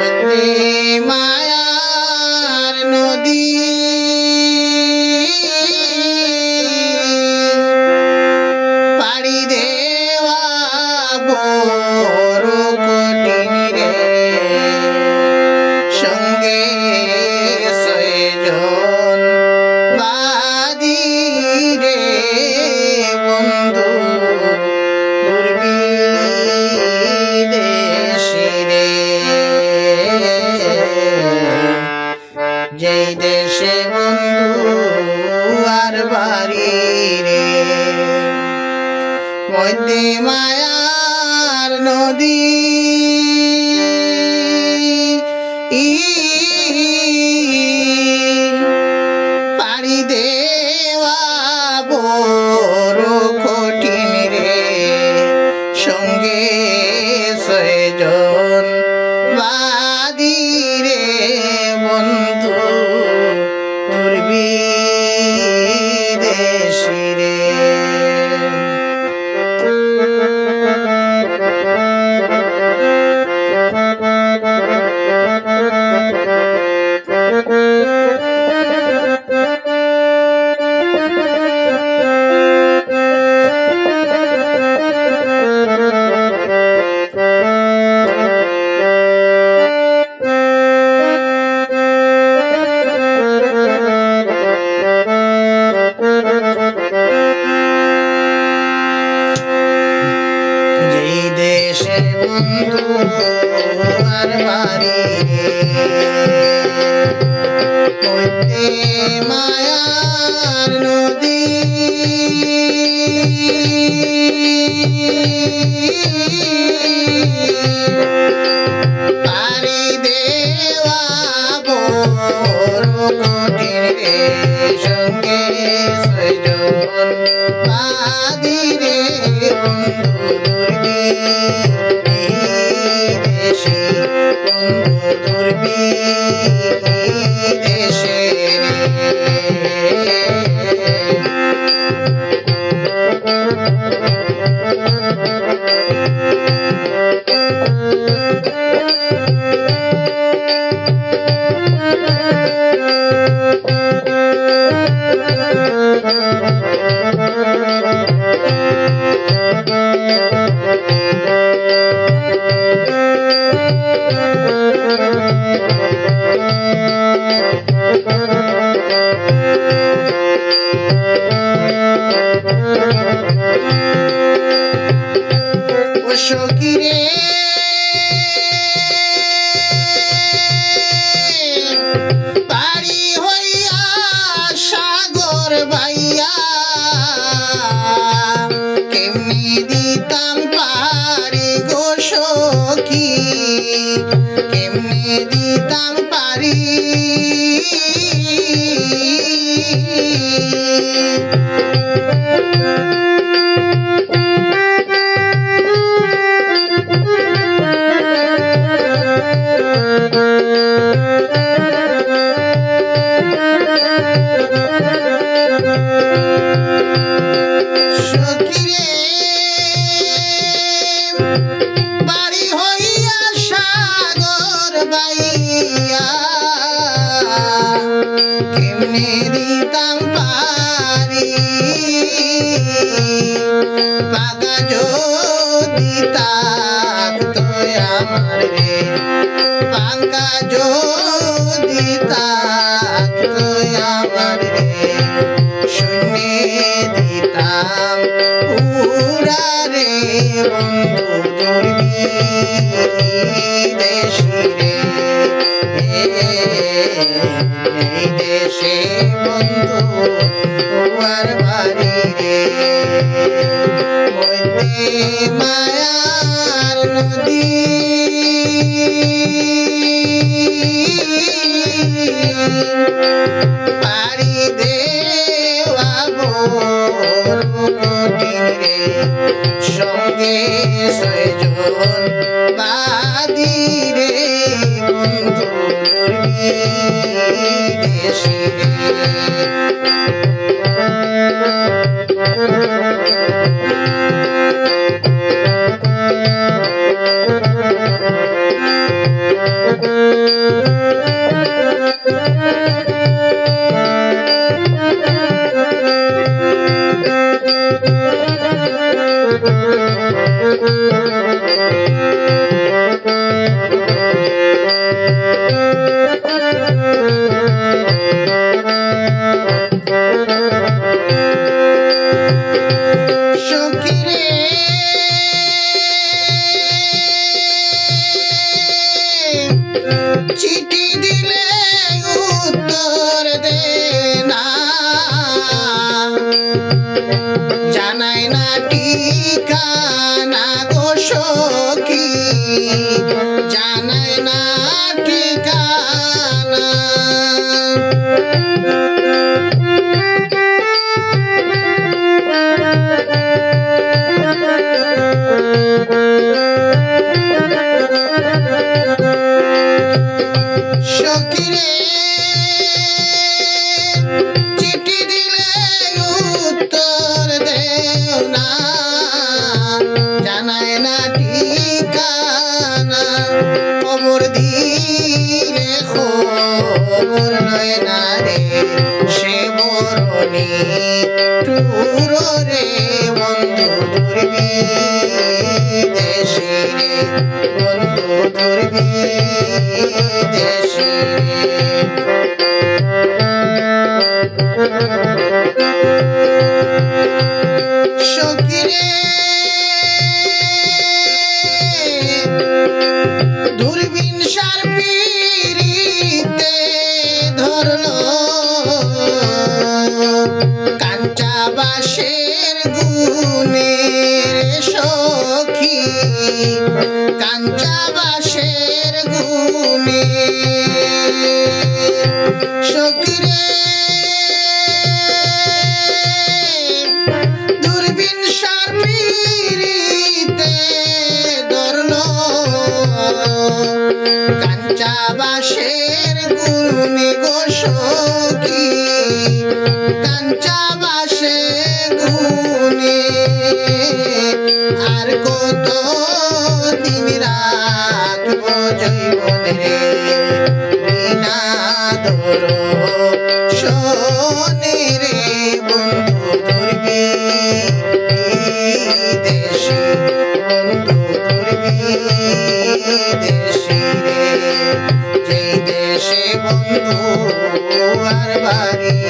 Shakti my. নদী। পাড়ি দেওয়া কঠিন রে। সঙ্গে ছয়জন দেশে বন্ধু আর বাড়ি মধ্যে মায়ার নদী। দুর্বি বন্ধু বাড়ি সাগর বাইয়া। কেমনে দিতাম পারি? পাগা যদি থাকতো আমার দিতাম পুরা রে বন্ধু দুর্বি দেশি রে দেশে বন্ধু আর বাড়ি রে। মায়ার নদী। সঙ্গে ছয়জন বাদী রে বন্ধু দুর্বিদেশী চিঠি দিলে উত্তর দে না। জানাই না ঠিকানা গো সখী। জানাই না বন্ধু দুর্বি দেশে বন্ধু দুর্বি বাসের গুণের সখী কাঞ্চা বাসের গুণে সখিরে দূরবীন সার পিরিতে ধরলো কাঞ্চা বাসের গুণে গো সখী, কাঞ্চা আগুনে আর কত দিন রাত জীবনে বিনা দর শোনে রে বন্ধু যে দেশে বন্ধু বাড়ি